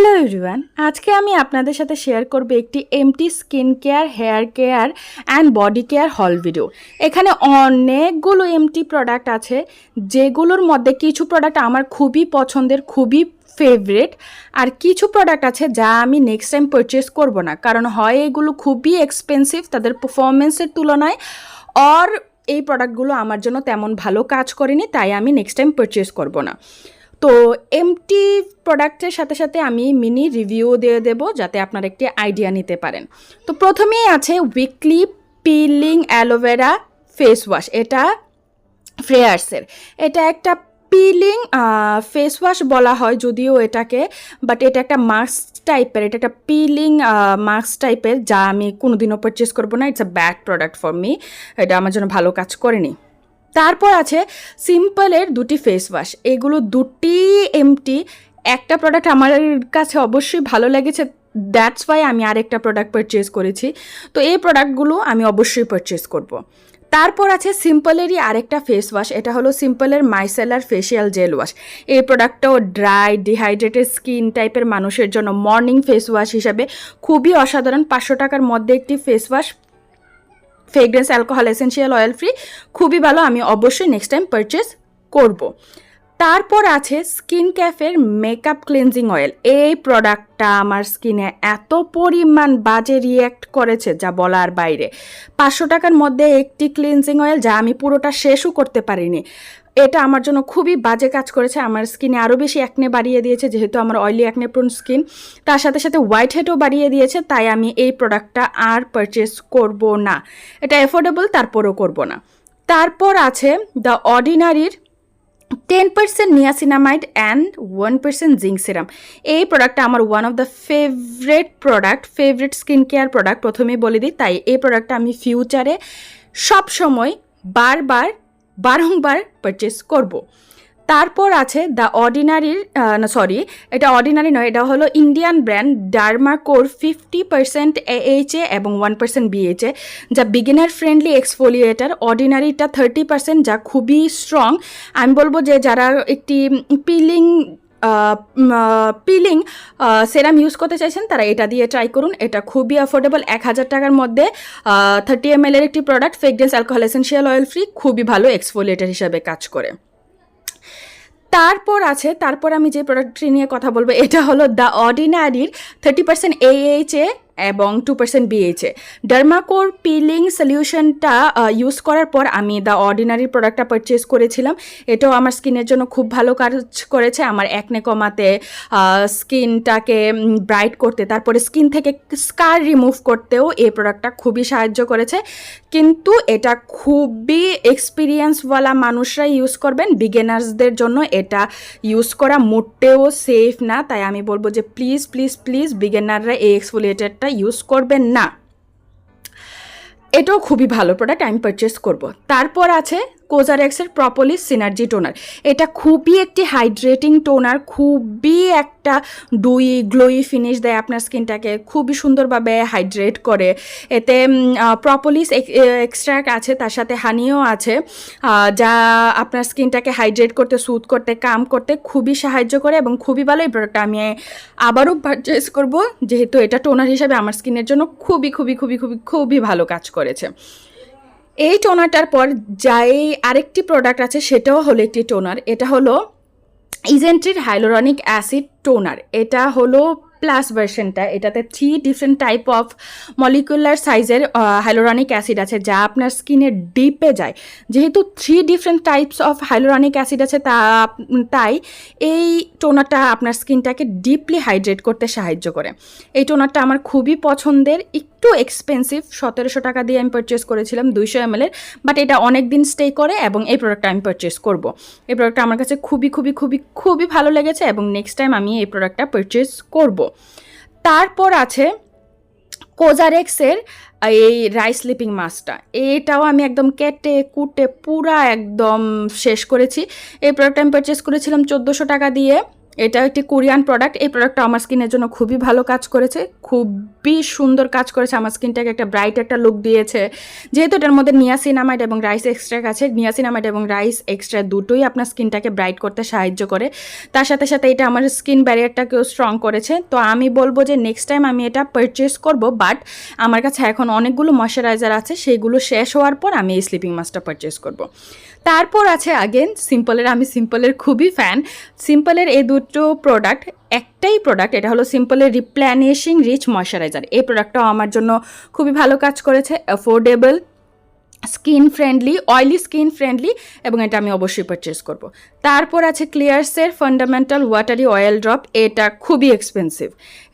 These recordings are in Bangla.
হ্যালো এভরিওয়ান আজকে আমি আপনাদের সাথে শেয়ার করব একটি empty skin care hair care and body care haul video এখানে অনেকগুলো এমটি প্রোডাক্ট আছে, যেগুলোর মধ্যে কিছু প্রোডাক্ট আমার খুবই পছন্দের, খুবই ফেভারেট আর কিছু প্রোডাক্ট আছে যা আমি নেক্সট টাইম পারচেস করব না, কারণ হয় এগুলো খুবই এক্সপেন্সিভ তাদের পারফরমেন্সের তুলনায় অর এই প্রোডাক্টগুলো আমার জন্য তেমন ভালো কাজ করেনি, তাই আমি নেক্সট টাইম পারচেস করব না। তো এমটি প্রোডাক্টের সাথে সাথে আমি মিনি রিভিউ দিয়ে দেব যাতে আপনারা একটি আইডিয়া নিতে পারেন। তো প্রথমেই আছে weekly peeling aloe vera face wash এটা ফ্রেয়ার্সের এটা একটা পিলিং ফেস ওয়াশ বলা হয় যদিও এটাকে বাট এটা একটা মাস্ক টাইপের এটা একটা পিলিং মাস্ক টাইপের যা আমি কোনোদিনও পারচেস করব না it's a bad product for me এটা আমার জন্য ভালো কাজ করেনি। তারপর আছে সিম্পলের দুটি ফেস ওয়াশ এগুলো দুটি এমটি একটা প্রোডাক্ট আমার কাছে অবশ্যই ভালো লেগেছে দ্যাটস ওয়াই আমি আরেকটা প্রোডাক্ট পারচেস করেছি। তো এই প্রোডাক্টগুলো আমি অবশ্যই পারচেস করব। তারপর আছে সিম্পলেরই আরেকটা ফেস ওয়াশ এটা হলো সিম্পলের মাইসেলার ফেসিয়াল জেল ওয়াশ এই প্রোডাক্টটাও ড্রাই ডিহাইড্রেটেড স্কিন টাইপের মানুষের জন্য মর্নিং ফেস ওয়াশ হিসাবে খুবই অসাধারণ। পাঁচশো টাকার মধ্যে একটি face wash fragrance alcohol essential oil free খুবই ভালো আমি অবশ্যই নেক্সট টাইম পারচেস করব। তারপর আছে স্কিন ক্যাফের মেকআপ ক্লিনজিং অয়েল। এই প্রোডাক্টটা আমার স্কিনে এত পরিমাণ বাজে রিয়্যাক্ট করেছে যা বলার বাইরে। পাঁচশো টাকার মধ্যে একটি ক্লিনজিং অয়েল যা আমি পুরোটা শেষও করতে পারিনি। এটা আমার জন্য খুবই বাজে কাজ করেছে। আমার স্কিনে আরও বেশি অ্যাকনে বাড়িয়ে দিয়েছে, যেহেতু আমার অয়েলি অ্যাকনে প্রোন স্কিন তার সাথে সাথে হোয়াইট হেডও বাড়িয়ে দিয়েছে, তাই আমি এই প্রোডাক্টটা আর পারচেস করব না। এটা অ্যাফোর্ডেবল তারপরও করব না। তারপর আছে the অর্ডিনারির ten percent niacinamide and one percent zinc serum এই প্রোডাক্টটা আমার one of the favourite product favourite skin care product প্রথমেই বলে দিই তাই এই প্রোডাক্টটা আমি ফিউচারে সবসময় বারবার, বারংবার পারচেস করব। তারপর আছে দ্য অর্ডিনারির সরি এটা অর্ডিনারি নয়, এটা হলো Indian brand Dermaco fifty percent AHA এবং ওয়ান পার্সেন্ট বিএইচএ যা বিগিনার ফ্রেন্ডলি এক্সফোলিয়েটার অর্ডিনারিটা থার্টি পার্সেন্ট যা খুবই স্ট্রং আমি বলব যে যারা একটি পিলিং পিলিং সেরাম ইউজ করতে চাইছেন, তারা এটা দিয়ে ট্রাই করুন। এটা খুবই অ্যাফোর্ডেবল এক হাজার টাকার মধ্যে। থার্টি এম এর একটি প্রোডাক্ট ফেকডেন্স অ্যালকোহল এসেন্সিয়াল অয়েল ফ্রি খুবই ভালো এক্সফোলিয়েটার হিসাবে কাজ করে। তারপর আছে, তারপর আমি যে প্রোডাক্টটি নিয়ে কথা বলব, এটা হলো দ্য অর্ডিনারির থার্টি পার্সেন্ট এইচএ এবং টু পার্সেন্ট বিএইচএ ডার্মাকোর পিলিং সলিউশনটা ইউজ করার পর আমি দ্য অর্ডিনারি প্রোডাক্টটা পারচেস করেছিলাম। এটাও আমার স্কিনের জন্য খুব ভালো কাজ করেছে। আমার একনে কমাতে স্কিনটাকে ব্রাইট করতে, তারপরে স্কিন থেকে স্কার রিমুভ করতেও এই প্রোডাক্টটা খুবই সাহায্য করেছে। কিন্তু এটা খুবই এক্সপিরিয়েন্সওয়ালা মানুষরাই ইউজ করবেন। বিগেনার্সদের জন্য এটা ইউজ করা মোটেও সেফ না। তাই আমি বলব যে প্লিজ প্লিজ প্লিজ বিগেনাররা এই এক্সফোলিয়েটারটা ইউজ করবেন না। এটাও খুবই ভালো প্রোডাক্ট আমি পারচেস করব। তারপর আছে কোজারেক্সের প্রপলিস সিনার্জি টোনার। এটা খুবই একটি হাইড্রেটিং টোনার, খুবই একটা ডুই গ্লোই ফিনিশ দেয় আপনার স্কিনটাকে, খুবই সুন্দরভাবে হাইড্রেট করে। এতে প্রপলিস এক্সট্রাক্ট আছে, তার সাথে হানিও আছে যা আপনার স্কিনটাকে হাইড্রেট করতে সুথ করতে, কাম করতে খুবই সাহায্য করে এবং খুবই ভালো এই প্রোডাক্টটা আমি আবারও পারচেস করব, যেহেতু এটা টোনার হিসাবে আমার স্কিনের জন্য খুবই খুবই খুবই খুবই খুবই ভালো কাজ করেছে। এই টোনারটার পর যাই আরেকটি প্রোডাক্ট আছে, সেটাও হলো একটি টোনার। এটা হলো ইজেন্ট্রির হাইলোরনিক অ্যাসিড টোনার এটা হলো প্লাস ভার্সনটা এটাতে three different type of molecular সাইজের হাইলোরনিক অ্যাসিড আছে, যা আপনার স্কিনের ডিপে যায়। যেহেতু three different types of hyaluronic acid আছে, তা, তাই এই টোনারটা আপনার স্কিনটাকে ডিপলি হাইড্রেট করতে সাহায্য করে। এই টোনারটা আমার খুবই পছন্দের। একটু এক্সপেন্সিভ সতেরোশো টাকা দিয়ে আমি পারচেস করেছিলাম দুইশো এম এর বাট এটা অনেক দিন স্টে করে এবং এই প্রোডাক্টটা আমি পারচেস করব। এই প্রোডাক্টটা আমার কাছে খুবই খুবই খুবই খুবই ভালো লেগেছে এবং নেক্সট টাইম আমি এই প্রোডাক্টটা পারচেস করব। তারপর আছে কোজারেক্সের এই রাইস স্লিপিং মাছটা এটাও আমি একদম কেটে, কুটে পুরা একদম শেষ করেছি। এই প্রোডাক্টটা আমি পারচেস করেছিলাম চোদ্দোশো টাকা দিয়ে। এটা একটি কোরিয়ান প্রোডাক্ট এই প্রোডাক্টটা আমার স্কিনের জন্য খুবই ভালো কাজ করেছে, খুবই সুন্দর কাজ করেছে। আমার স্কিনটাকে একটা ব্রাইট একটা লুক দিয়েছে। যেহেতু এটার মধ্যে নিয়াসিনামাইড এবং রাইস এক্সট্রা আছে নিয়াসিনামাইড এবং রাইস এক্সট্রা দুটোই আপনার স্কিনটাকে ব্রাইট করতে সাহায্য করে। তার সাথে সাথে এটা আমার স্কিন ব্যারিয়ারটাকেও স্ট্রং করেছে। তো আমি বলব যে নেক্সট টাইম আমি এটা পারচেস করব বাট আমার কাছে এখন অনেকগুলো ময়শ্চারাইজার আছে, সেইগুলো শেষ হওয়ার পর আমি এই স্লিপিং মাস্কটা পারচেস করব। তারপর আছে আগেন সিম্পলের আমি সিম্পলের খুবই ফ্যান সিম্পলের এই দুটো প্রোডাক্ট একটাই প্রোডাক্ট এটা হলো সিম্পলের রিপ্ল্যানিশিং রিচ ময়শ্চারাইজার এই প্রোডাক্টটাও আমার জন্য খুবই ভালো কাজ করেছে affordable skin friendly oily skin friendly এবং এটা আমি অবশ্যই পারচেস করব। তারপর আছে ক্লিয়ারসের ফান্ডামেন্টাল ওয়াটারি অয়েল ড্রপ এটা খুবই এক্সপেন্সিভ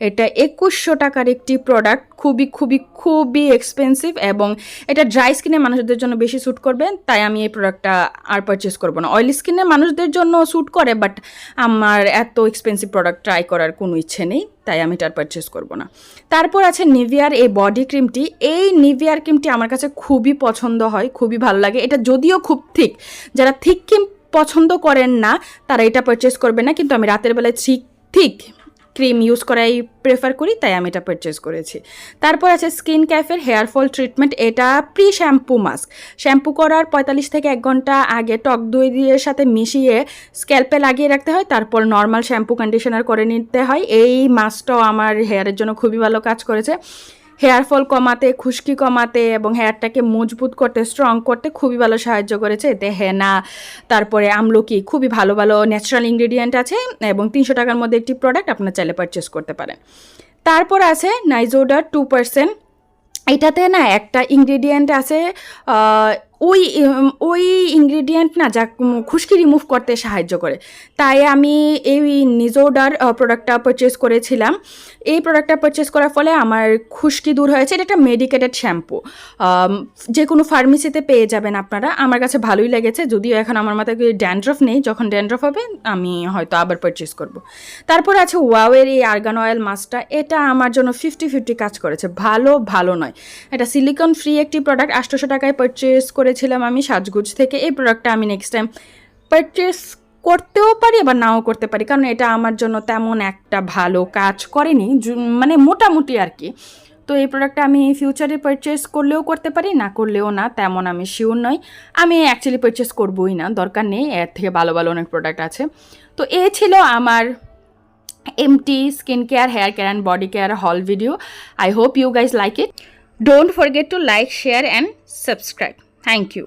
এটা একুশশো টাকার একটি প্রোডাক্ট খুবই খুবই খুবই এক্সপেন্সিভ এবং এটা ড্রাই স্কিনে মানুষদের জন্য বেশি স্যুট করবে, তাই আমি এই প্রোডাক্টটা আর পারচেস করব না। অয়েলি স্কিনে মানুষদের জন্য স্যুট করে বাট আমার এত এক্সপেন্সিভ প্রোডাক্ট ট্রাই করার কোনো ইচ্ছে নেই, তাই আমি এটা আর পারচেস করব না। তারপর আছে নিভিয়ার এই বডি ক্রিমটি এই নিভিয়ার ক্রিমটি আমার কাছে খুবই পছন্দ হয়, খুবই ভালো লাগে। এটা যদিও খুব থিক যারা থিক ক্রিম পছন্দ করেন না, তারা এটা পারচেস করবে না, কিন্তু আমি রাতের বেলায় ঠিক ঠিক ক্রিম ইউজ করাই প্রেফার করি, তাই আমি এটা পারচেস করেছি। তারপর আছে স্কিন ক্যাফের হেয়ার ফল ট্রিটমেন্ট এটা প্রি শ্যাম্পু মাস্ক শ্যাম্পু করার পঁয়তাল্লিশ থেকে এক ঘণ্টা আগে টক দই দিয়ে সাথে মিশিয়ে স্ক্যাল্পে লাগিয়ে রাখতে হয়, তারপর নর্মাল শ্যাম্পু কন্ডিশনার করে নিতে হয়। এই মাস্কটাও আমার হেয়ারের জন্য খুবই ভালো কাজ করেছে। হেয়ার ফল কমাতে, খুশকি কমাতে এবং হেয়ারটাকে মজবুত করতে স্ট্রং করতে খুবই ভালো সাহায্য করেছে এতে হেনা। তারপরে আমলকি, খুবই ভালো ভালো ন্যাচারাল ইনগ্রেডিয়েন্ট আছে এবং তিনশো টাকার মধ্যে একটি প্রোডাক্ট আপনার চাইলে পারচেস করতে পারেন। তারপর আছে নাইজোডার টু পার্সেন্ট এটাতে না একটা ইনগ্রেডিয়েন্ট আছে ওই ওই ইনগ্রেডিয়েন্ট না যা খুশকি রিমুভ করতে সাহায্য করে। তাই আমি এই নিজোডার প্রোডাক্টটা পারচেস করেছিলাম। এই প্রোডাক্টটা পারচেস করার ফলে আমার খুশকি দূর হয়েছে। এটা একটা মেডিকেটেড শ্যাম্পু যে কোনো ফার্মেসিতে পেয়ে যাবেন আপনারা। আমার কাছে ভালোই লেগেছে। যদিও এখন আমার মাথায় ড্যান্ড্রফ নেই। যখন ড্যান্ড্রফ হবে, আমি হয়তো আবার পারচেস করব। তারপর আছে ওয়াওয়ের এই আর্গান অয়েল মাস্কটা এটা আমার জন্য ফিফটি ফিফটি কাজ করেছে। ভালো ভালো নয়। এটা সিলিকন ফ্রি একটি প্রোডাক্ট আটশোশো টাকায় পারচেস করেছিলাম আমি সাজগুজ থেকে, এই প্রোডাক্টটা আমি নেক্সট টাইম পারচেস করতেও পারি আবার নাও করতে পারি। কারণ এটা আমার জন্য তেমন একটা ভালো কাজ করেনি মানে মোটামুটি আর কি। তো এই প্রোডাক্টটা আমি ফিউচারে পারচেস করলেও করতে পারি, না করলেও না তেমন আমি শিওর নই। আমি অ্যাকচুয়ালি পারচেস করবোই না, দরকার নেই, এর থেকে ভালো ভালো অনেক প্রোডাক্ট আছে। তো এ ছিল আমার empty skin care hair care and body care haul video I hope you guys like it don't forget to like share and subscribe thank you